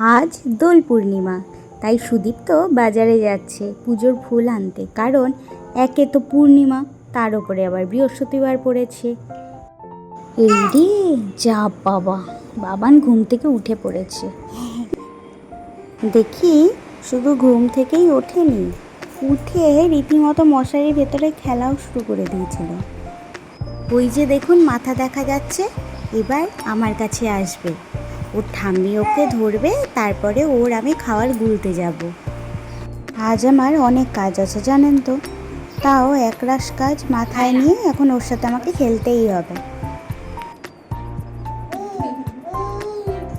আজ দোল পূর্ণিমা, তাই সুদীপ্ত বাজারে যাচ্ছে পুজোর ফুল আনতে। কারণ একে তো পূর্ণিমা, তার উপরে আবার বৃহস্পতিবার পড়েছে। এই রে যা বাবা, বাবান ঘুম থেকে উঠে পড়েছে। দেখি, শুধু ঘুম থেকেই ওঠেনি, উঠে রীতিমতো মশারির ভেতরে খেলাও শুরু করে দিয়েছিল। ওই যে দেখুন, মাথা দেখা যাচ্ছে, এবার আমার কাছে আসবে। ওর ঠাম্মি ওকে ধরবে, তারপরে ওর আমি খাওয়ার গুলতে যাব। আজ আমার অনেক কাজ আছে, জানেন তো। তাও একরাশ কাজ মাথায় নিয়ে এখন ওর সাথে আমাকে খেলতেই হবে।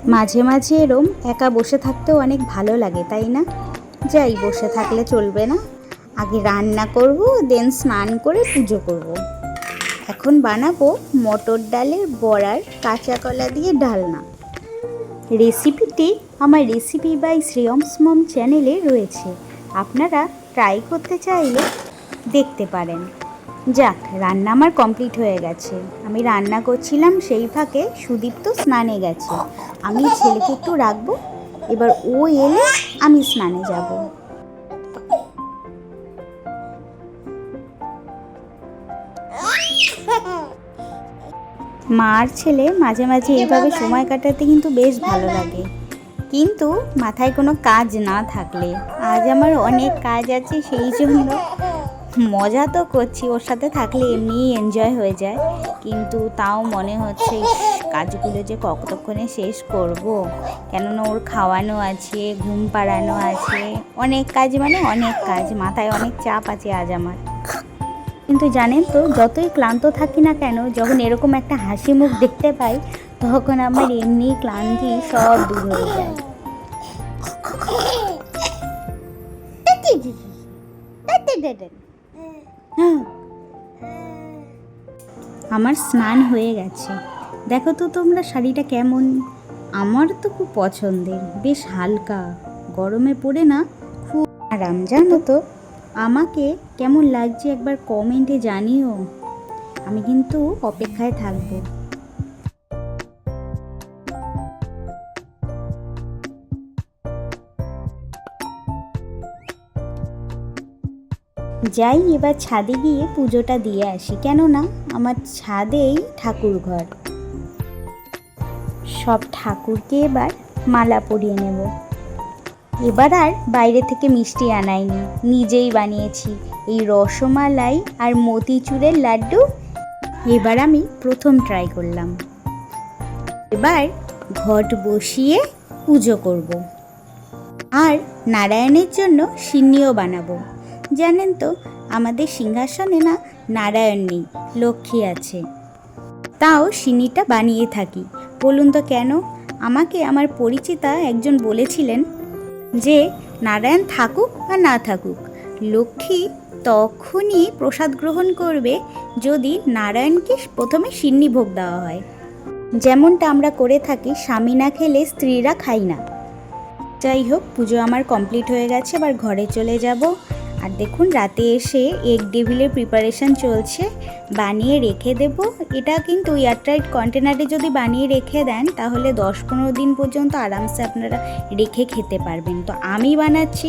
মাঝে মাঝে এরম একা বসে থাকতেও অনেক ভালো লাগে, তাই না? যাই, বসে থাকলে চলবে না। আগে রান্না করব, দেন স্নান করে পুজো করব। এখন বানাবো মটর ডালের বড়ার কাঁচা কলা দিয়ে ডালনা। রেসিপিটি আমার রেসিপি বাই শ্রেয়মস মম চ্যানেলে রয়েছে। আপনারা ট্রাই করতে চাইলে দেখতে পারেন। যাক, রান্না আমার কমপ্লিট হয়ে গেছে। আমি রান্না করছিলাম সেই ফাঁকে সুদীপ্ত স্নানে গেছে। আমি ছেলেকে একটু রাখব, এবার ও এলে আমি স্নানে যাব। মার ছেলে মাঝে মাঝে এভাবে সময় কাটাতে কিন্তু বেশ ভালো লাগে। কিন্তু মাথায় কোনো কাজ না থাকলে আজ আমার অনেক কাজ আছে সেই জন্য মজা তো করছি ওর সাথে থাকলে এমনিই এনজয় হয়ে যায়। কিন্তু তাও মনে হচ্ছে কাজগুলো যে কতক্ষণে শেষ করব। কেননা ওর খাওয়ানো আছে ঘুম পাড়ানো আছে অনেক কাজ মানে অনেক কাজ মাথায় অনেক চাপ আছে আজ আমার। কিন্তু জানেন তো, যতই ক্লান্ত থাকি না কেন, যখন এরকম একটা হাসি মুখ দেখতে পাই, তখন আমার এমনি ক্লান্তি সব দূর হয়ে যায়। আমার স্নান হয়ে গেছে। দেখো তো তোমরা শাড়িটা কেমন। আমার তো খুব পছন্দের, বেশ হালকা। গরমে পড়ে না খুব আরাম, জানো তো? আমাকে কেমন লাগছে একবার কমেন্টে জানিও। আমি কিন্তু অপেক্ষায় থাকব। যাই, এবার ছাদে গিয়ে পুজোটা দিয়ে আসি। কেননা আমার ছাদেই ঠাকুর ঘর সব ঠাকুরকে এবার মালা পরিয়ে নেব। এবার আর বাইরে থেকে মিষ্টি আনাইনি, নিজেই বানিয়েছি। এই রসমালাই আর মতিচুরের লাড্ডু। এবার আমি প্রথম ট্রাই করলাম। এবার ঘট বসিয়ে পুজো করব। আর নারায়ণের জন্য সিন্নিও বানাবো। জানেন তো, আমাদের সিংহাসনে না নারায়ণ নেই, লক্ষ্মী আছে। তাও সিন্নিটা বানিয়ে থাকি। বলুন তো কেন? আমাকে আমার পরিচিতা একজন বলেছিলেন যে নারায়ণ থাকুক বা না থাকুক, লক্ষ্মী তখনই প্রসাদ গ্রহণ করবে যদি নারায়ণকে প্রথমে সিন্নি ভোগ দেওয়া হয়। যেমনটা আমরা করে থাকি, স্বামী না খেলে স্ত্রীরা খাই না। যাই হোক, পুজো আমার কমপ্লিট হয়ে গেছে, এবার ঘরে চলে যাব। আর দেখুন, রাতে এসে এগ ডেভিলের প্রিপারেশন চলছে। বানিয়ে রেখে দেব। এটা কিন্তু এয়ারটাইট কন্টেনারে যদি বানিয়ে রেখে দেন, তাহলে দশ পনেরো দিন পর্যন্ত আরামসে আপনারা রেখে খেতে পারবেন। তো আমি বানাচ্ছি,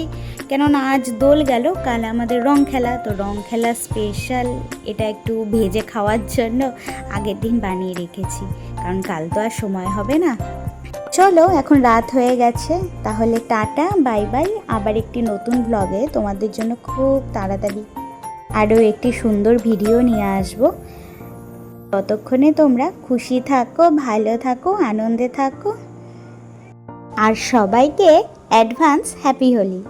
কেননা আজ দোল গেল, কাল আমাদের রং খেলা। তো রং খেলা স্পেশাল এটা একটু ভেজে খাওয়ার জন্য আগের দিন বানিয়ে রেখেছি। কারণ কাল তো আর সময় হবে না। চলো, এখন রাত হয়ে গেছে। তাহলে টাটা, বাই বাই। আবার একটি নতুন ব্লগে তোমাদের জন্য খুব তাড়াতাড়ি আরও একটি সুন্দর ভিডিও নিয়ে আসব। ততক্ষণে তোমরা খুশি থাকো, ভালো থাকো, আনন্দে থাকো। আর সবাইকে অ্যাডভান্স হ্যাপি হোলি।